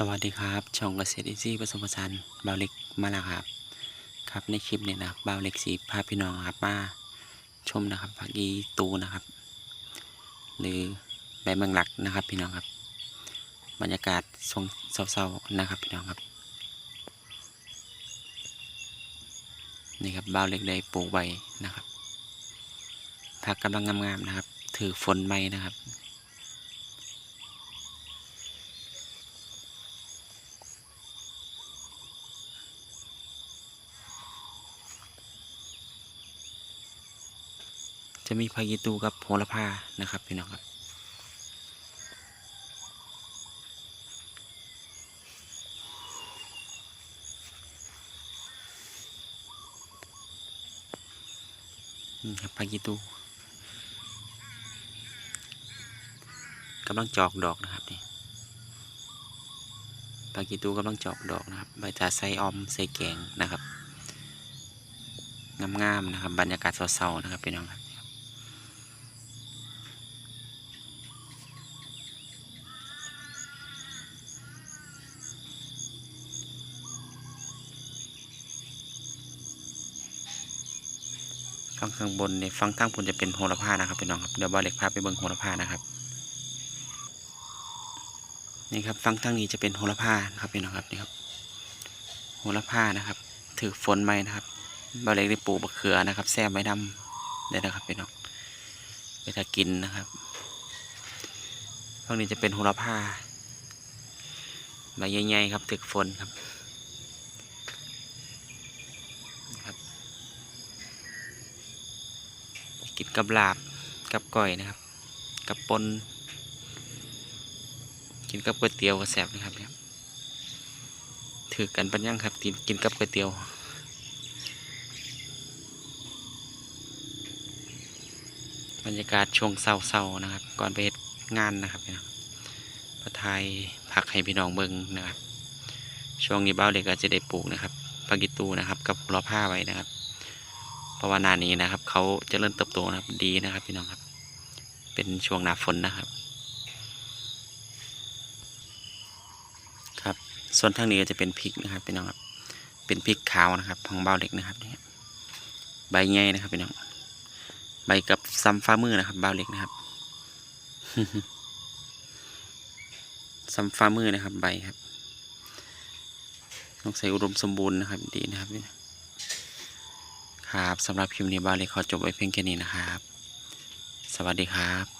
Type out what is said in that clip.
สวัสดีครับ ช่องเกษตรอินทรีย์ผสมผสานบาวเล็กมาแล้วครับ ครับในคลิปเนี้นะบาวเล็กสีพาพี่น้องครับมาชมนะครับผักอีตูนะครับ หรือใบเมืองหลักนะครับ พี่น้องครับ บรรยากาศทรงเศร้าๆนะครับ พี่น้องครับ นี่ครับบาวเล็กได้ปลูกไว้นะครับผักกำลังงามๆนะครับ ถือฝนไหมนะครับ จะมีพายิตูกับโหระพานะครับพี่น้องครับนี่ครับพายิตูกำลังจอกดอกนะครับนี่พายิตูกำลังจอกดอกนะครับ ใบตาใส่ออมใส่แกงนะครับ งามๆนะครับ บรรยากาศเศร้าๆนะครับพี่น้องครับ ฟังข้างบนเนี่ยฟังทางบนจะเป็นโหระพานะครับพี่น้องครับเดี๋ยวบอเล็กพาไปเบิ่งโหระพานะครับนี่ครับฟังทางนี้จะเป็นโหระพานะครับพี่น้องครับนี่ครับโหระพานะครับ ถือฝนไหมนะครับบอเล็กได้ปลูกมะเขือนะครับแซ่บไม้ดำได้นะครับพี่น้องไปถ้ากินนะครับฟังนี้จะเป็นโหระพาใบใหญ่ๆครับถือฝนครับ กินกับลาบกับก้อยนะครับ กับปนกินกับก๋วยเตี๋ยวก็แซบนะครับเนี่ยถือกันปัญญังครับกินกินกับก๋วยเตี๋ยวบรรยากาศช่วงเศร้าๆนะครับ ก่อนไปงานนะครับพี่น้องประทายผักให้พี่น้องเบิ่งนะครับ ช่วงนี้บ้าเด็กก็จะได้ปลูกนะครับปากิตูนะครับ กับหัวเราะผ้าไว้นะครับ เพราะว่านานี้นะครับ เขาเจะเริ่มเติบโตนะครับ ดีนะครับ พี่น้องครับ เป็นช่วงหน้าฝนนะครับ ครับ ส่วนทางนี้จะเป็นพริกนะครับพี่น้องครับ เป็นพริกขาวนะครับของเบาเล็กนะครับเนี่ยใบใหญ่นะครับพี่น้อง ใบกับซ้ำฟ้ามือนะครับเบาเล็กนะครับซ้ำฟ้ามือนะครับ ใบครับต้องใส่อุดมสมบูรณ์นะครับ ดีนะครับพี่ ครับสำหรับคลิปนี้บ้านเลยขอจบไว้เพียงแค่นี้นะครับ สวัสดีครับ